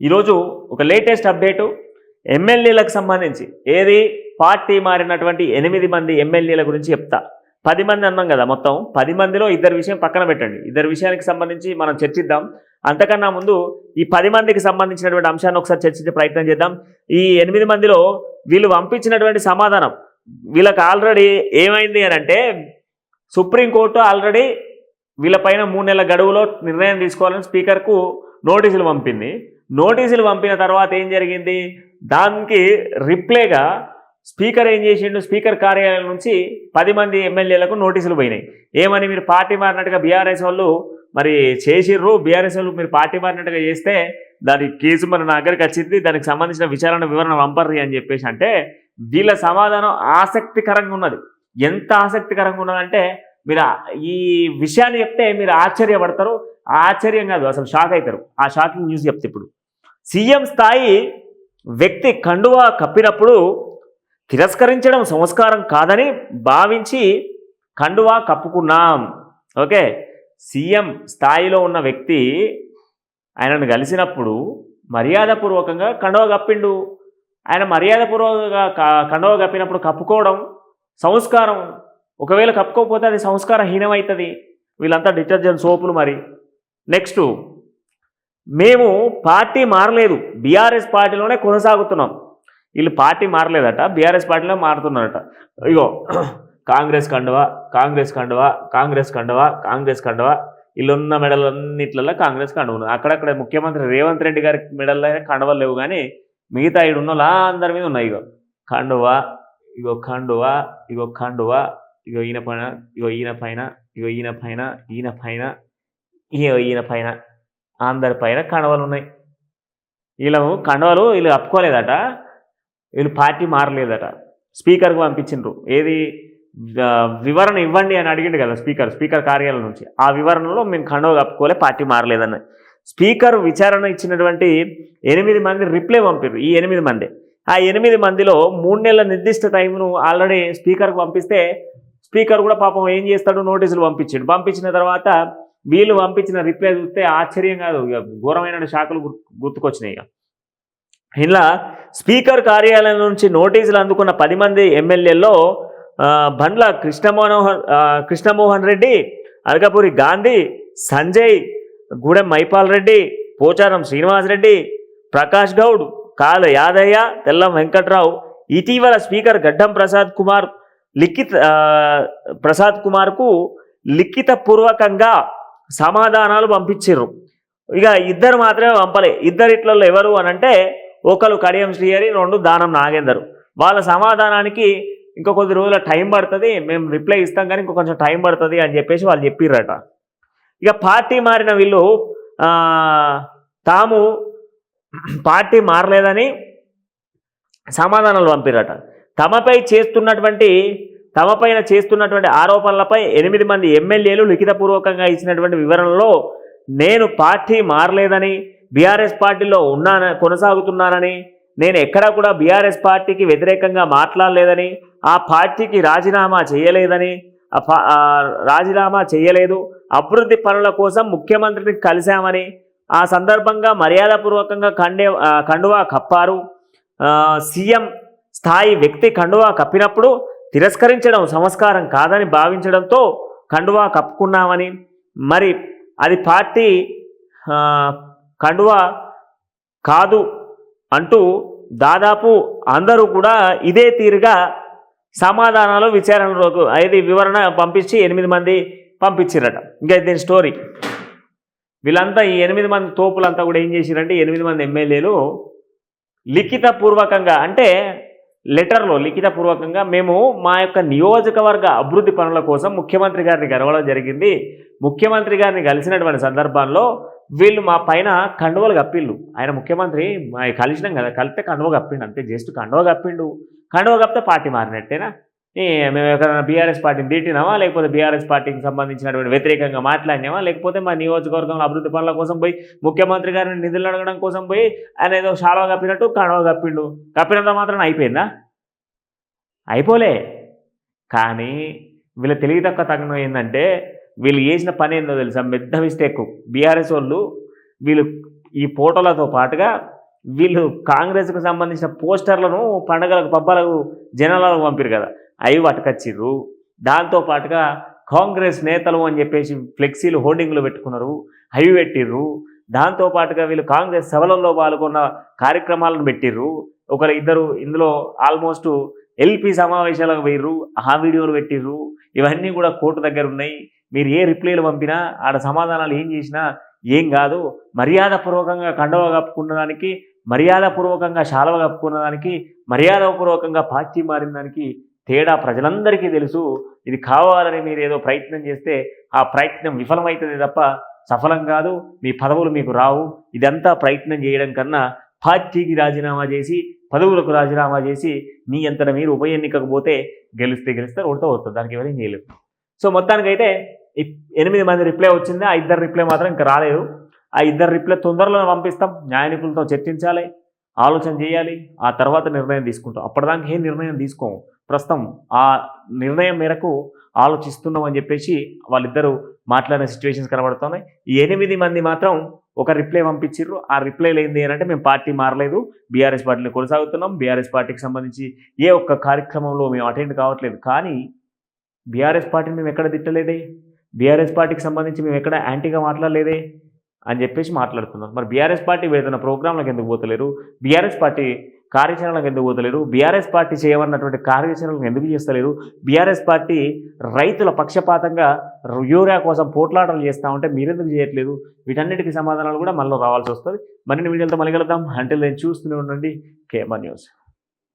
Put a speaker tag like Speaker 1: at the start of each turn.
Speaker 1: ఈరోజు ఒక latest update. ఎమ్మెల్యేలకు సంబంధించి ఏది పార్టీ మారినటువంటి ఎనిమిది మంది ఎమ్మెల్యేల గురించి చెప్తా. పది మంది అన్నాం కదా మొత్తం. పది మందిలో ఇద్దరు విషయం పక్కన పెట్టండి. ఇద్దరు విషయానికి సంబంధించి మనం చర్చిద్దాం. అంతకన్నా ముందు ఈ పది మందికి సంబంధించినటువంటి అంశాన్ని ఒకసారి చర్చించే ప్రయత్నం చేద్దాం. ఈ ఎనిమిది మందిలో వీళ్ళు పంపించినటువంటి సమాధానం. వీళ్ళకి ఆల్రెడీ ఏమైంది అని అంటే సుప్రీంకోర్టు ఆల్రెడీ వీళ్ళపైన మూడు నెలల గడువులో నిర్ణయం తీసుకోవాలని స్పీకర్కు నోటీసులు పంపింది. నోటీసులు పంపిన తర్వాత ఏం జరిగింది? దానికి రిప్లైగా స్పీకర్ ఏం చేసిండు? స్పీకర్ కార్యాలయం నుంచి పది మంది ఎమ్మెల్యేలకు నోటీసులు పోయినాయి. ఏమని మీరు పార్టీ మారినట్టుగా బీఆర్ఎస్ వాళ్ళు మరి చేసిర్రు? బీఆర్ఎస్ వాళ్ళు మీరు పార్టీ మారినట్టుగా చేస్తే దాని కేసు మన నా దగ్గరికి వచ్చింది దానికి సంబంధించిన విచారణ వివరణ పంపర్రి అని చెప్పేసి అంటే వీళ్ళ సమాధానం ఆసక్తికరంగా ఉన్నది. ఎంత ఆసక్తికరంగా ఉన్నదంటే మీరు ఈ విషయాన్ని చెప్తే మీరు ఆశ్చర్యపడతారు. ఆశ్చర్యం కాదు అసలు షాక్ అవుతారు. ఆ షాకింగ్ న్యూస్ చెప్తే ఇప్పుడు. సీఎం స్థాయి వ్యక్తి కండువా కప్పినప్పుడు తిరస్కరించడం సంస్కారం కాదని భావించి కండువా కప్పుకున్నాం. ఓకే. సీఎం స్థాయిలో ఉన్న వ్యక్తి ఆయనను కలిసినప్పుడు మర్యాదపూర్వకంగా కండువ కప్పిండు. ఆయన మర్యాదపూర్వకంగా కండువ కప్పినప్పుడు కప్పుకోవడం సంస్కారం. ఒకవేళ కప్పుకోకపోతే అది సంస్కారహీనమవుతుంది వీళ్ళంతా డిటర్జెంట్ సోపులు మరి. నెక్స్ట్ మేము పార్టీ మారలేదు. బీఆర్ఎస్ పార్టీలోనే కొనసాగుతున్నాం. వీళ్ళు పార్టీ మారలేదట బీఆర్ఎస్ పార్టీలో మారుతున్నారట. ఇగో కాంగ్రెస్ కండువా కాంగ్రెస్ కండువా కాంగ్రెస్ కండువా కాంగ్రెస్ కండువా వీళ్ళున్న మెడలన్నిట్లలో కాంగ్రెస్ కండువ ఉన్నది. అక్కడక్కడ ముఖ్యమంత్రి రేవంత్ రెడ్డి గారి మెడల్లో కండవలు లేవు కానీ మిగతా ఈడు ఉన్న అందరి మీద ఉన్నాయి ఇగో. కండువా ఇగో కండువా ఇగో కండువా ఇగో ఈయన పైన ఇగో ఈయన పైన ఇగో ఈయన పైన ఈయన పైన ఇగో ఈయన పైన. అందరి పైన కండవలు ఉన్నాయి వీళ్ళు కండవలు వీళ్ళు అప్పుకోలేదట వీళ్ళు పార్టీ మారలేదట. స్పీకర్కి పంపించిండ్రు. ఏది? వివరణ ఇవ్వండి అని అడిగిండు కదా స్పీకర్ స్పీకర్ కార్యాలయం నుంచి. ఆ వివరణలో మేము కండవ కప్పుకోలే పార్టీ మారలేదన్న స్పీకర్ విచారణ ఇచ్చినటువంటి ఎనిమిది మంది రిప్లై పంపారు ఈ ఎనిమిది మంది. ఆ ఎనిమిది మందిలో మూడు నెలల నిర్దిష్ట టైంను ఆల్రెడీ స్పీకర్కి పంపిస్తే స్పీకర్ కూడా పాపం ఏం చేస్తాడు నోటీసులు పంపించాడు. పంపించిన తర్వాత వీళ్ళు పంపించిన రిప్లై చూస్తే ఆశ్చర్యం కాదు. ఘోరమైన శాఖలు గుర్తుకొచ్చినాయి ఇక. ఇలా స్పీకర్ కార్యాలయం నుంచి నోటీసులు అందుకున్న పది మంది ఎమ్మెల్యేల్లో బండ్ల కృష్ణమోహన్ కృష్ణమోహన్ రెడ్డి అలకపూరి గాంధీ సంజయ్ గూడెం మైపాల్ రెడ్డి పోచారం శ్రీనివాసరెడ్డి ప్రకాష్ గౌడ్ కాల యాదయ్య తెల్లం వెంకట్రావు ఇటీవల స్పీకర్ గడ్డం ప్రసాద్ కుమార్ లిఖిత్ ప్రసాద్ కుమార్కు లిఖితపూర్వకంగా సమాధానాలు పంపించారు ఇక ఇద్దరు మాత్రమే పంపలే. ఇద్దరిట్లలో ఎవరు అని అంటే ఒకరు కడియం శ్రీహరి రెండు దానం నాగేందర్. వాళ్ళ సమాధానానికి ఇంకా కొద్ది రోజుల టైం పడుతుంది. మేము రిప్లై ఇస్తాం కానీ ఇంకో కొంచెం టైం పడుతుంది అని చెప్పేసి వాళ్ళు చెప్పిర్రట. ఇక పార్టీ మారిన వీళ్ళు తాము పార్టీ మారలేదని సమాధానాలు పంపిరట తమపై చేస్తున్నటువంటి తమపైన చేస్తున్నటువంటి ఆరోపణలపై ఎనిమిది మంది ఎమ్మెల్యేలు లిఖితపూర్వకంగా ఇచ్చినటువంటి వివరణలో నేను పార్టీ మారలేదని బీఆర్ఎస్ పార్టీలో ఉన్నాన కొనసాగుతున్నానని నేను ఎక్కడా కూడా బీఆర్ఎస్ పార్టీకి వ్యతిరేకంగా మాట్లాడలేదని ఆ పార్టీకి రాజీనామా చేయలేదని రాజీనామా చేయలేదు అభివృద్ధి పనుల కోసం ముఖ్యమంత్రిని కలిశామని ఆ సందర్భంగా మర్యాదపూర్వకంగా కండే కండువా కప్పారు. సీఎం స్థాయి వ్యక్తి కండువా కప్పినప్పుడు తిరస్కరించడం సంస్కారం కాదని భావించడంతో కండువా కప్పుకున్నామని. మరి అది పార్టీ కండువా కాదు అంటూ దాదాపు అందరూ కూడా ఇదే తీరుగా సమాధానాలు విచారణలోకి ఐదు వివరణ పంపించి ఎనిమిది మంది పంపించారట. ఇంకా దీని స్టోరీ. వీళ్ళంతా ఈ ఎనిమిది మంది తోపులంతా కూడా ఏం చేసిరంటే ఎనిమిది మంది ఎమ్మెల్యేలు లిఖితపూర్వకంగా అంటే లెటర్లో లిఖితపూర్వకంగా మేము మా యొక్క నియోజకవర్గ అభివృద్ధి పనుల కోసం ముఖ్యమంత్రి గారిని గడవడం జరిగింది. ముఖ్యమంత్రి గారిని కలిసినటువంటి సందర్భంలో వీళ్ళు మా పైన కండువలు కప్పిళ్ళు. ఆయన ముఖ్యమంత్రి మా కలిసినాం కదా కలిపితే కండువ కప్పిండు అంతే జస్ట్ కండువ కప్పిండు. కండువ కప్పితే పార్టీ మారినట్టేనా? మేము ఎక్కడైనా బీఆర్ఎస్ పార్టీని తిట్టినామా? లేకపోతే బీఆర్ఎస్ పార్టీకి సంబంధించినటువంటి వ్యతిరేకంగా మాట్లాడినామా? లేకపోతే మా నియోజకవర్గంలో అభివృద్ధి పనుల కోసం పోయి ముఖ్యమంత్రి గారిని నిధులు అడగడం కోసం పోయి ఆయన ఏదో షాలో కప్పినట్టు కడవ కప్పిండు. కప్పినంత మాత్రం అయిపోయిందా? అయిపోలే. కానీ వీళ్ళ తెలివి తక్కువ తగ్గడం ఏంటంటే వీళ్ళు చేసిన పని ఏందో తెలుసా? పెద్ద మిస్టేక్. బీఆర్ఎస్ వాళ్ళు వీళ్ళు ఈ ఫోటోలతో పాటుగా వీళ్ళు కాంగ్రెస్కు సంబంధించిన పోస్టర్లను పండగలకు పబ్బాలకు జనాలకు పంపిరు కదా. అవి పట్టుకొచ్చిర్రు. దాంతో పాటుగా కాంగ్రెస్ నేతలు అని చెప్పేసి ఫ్లెక్సీలు హోర్డింగ్లు పెట్టుకున్నారు. అవి పెట్టిర్రు. దాంతో పాటుగా వీళ్ళు కాంగ్రెస్ సభలలో పాల్గొన్న కార్యక్రమాలను పెట్టిర్రు. ఒకరు ఇద్దరు ఇందులో ఆల్మోస్ట్ ఎల్పి సమావేశాలకు పోయిర్రు. ఆ వీడియోలు పెట్టిర్రు. ఇవన్నీ కూడా కోర్టు దగ్గర ఉన్నాయి. మీరు ఏ రిప్లైలు పంపినా ఆడ సమాధానాలు ఏం చేసినా ఏం కాదు. మర్యాదపూర్వకంగా కండవ కప్పుకున్న దానికి మర్యాదపూర్వకంగా శాలవ కప్పుకున్న దానికి మర్యాదపూర్వకంగా పార్టీ మారిన దానికి తేడా ప్రజలందరికీ తెలుసు. ఇది కావాలని మీరు ఏదో ప్రయత్నం చేస్తే ఆ ప్రయత్నం విఫలమవుతుంది తప్ప సఫలం కాదు. మీ పదవులు మీకు రావు. ఇదంతా ప్రయత్నం చేయడం కన్నా పార్టీకి రాజీనామా చేసి పదవులకు రాజీనామా చేసి మీ అంతట మీరు ఉప ఎన్నికకు పోతే గెలిస్తే గెలిస్తే ఓడితే ఓడుతుంది దానికి ఎవరేం చేయలేదు సో మొత్తానికైతే ఎనిమిది మంది రిప్లై వచ్చింది. ఆ ఇద్దరు రిప్లై మాత్రం ఇంకా రాలేదు. ఆ ఇద్దరు రిప్లై తొందరలో పంపిస్తాం. న్యాయ నిపుణులతో చర్చించాలి. ఆలోచన చేయాలి. ఆ తర్వాత నిర్ణయం తీసుకుంటాం. అప్పటిదాకా ఏం నిర్ణయం తీసుకోము. ప్రస్తుతం ఆ నిర్ణయం మేరకు ఆలోచిస్తున్నాం అని చెప్పేసి వాళ్ళిద్దరూ మాట్లాడిన సిచ్యువేషన్స్ కనబడుతున్నాయి. ఎనిమిది మంది మాత్రం ఒక రిప్లై పంపించారు ఆ రిప్లై ఏంది అని అంటే మేము పార్టీ మారలేదు. బీఆర్ఎస్ పార్టీని కొనసాగుతున్నాం. బీఆర్ఎస్ పార్టీకి సంబంధించి ఏ ఒక్క కార్యక్రమంలో మేము అటెండ్ కావట్లేదు. కానీ బీఆర్ఎస్ పార్టీని మేము ఎక్కడ తిట్టలేదే? బీఆర్ఎస్ పార్టీకి సంబంధించి మేము ఎక్కడ యాంటీగా మాట్లాడలేదే? అని చెప్పేసి మాట్లాడుతున్నాం మరి బీఆర్ఎస్ పార్టీ ఏదైనా ప్రోగ్రాంలకు ఎందుకు పోతలేరు? బీఆర్ఎస్ పార్టీ కార్యాచరణలకు ఎందుకు పోతలేరు? బీఆర్ఎస్ పార్టీ చేయమన్నటువంటి కార్యాచరణలకు ఎందుకు చేస్తలేరు? బీఆర్ఎస్ పార్టీ రైతుల పక్షపాతంగా యూరియా కోసం పోట్లాటలు చేస్తూ ఉంటే మీరెందుకు చేయట్లేదు? వీటన్నిటికీ సమాధానాలు కూడా మళ్ళీ రావాల్సి వస్తుంది. మరిన్ని వీడియోలతో మళ్ళీ కలుద్దాం. అంటే నేను చూస్తూనే ఉండండి. KMR news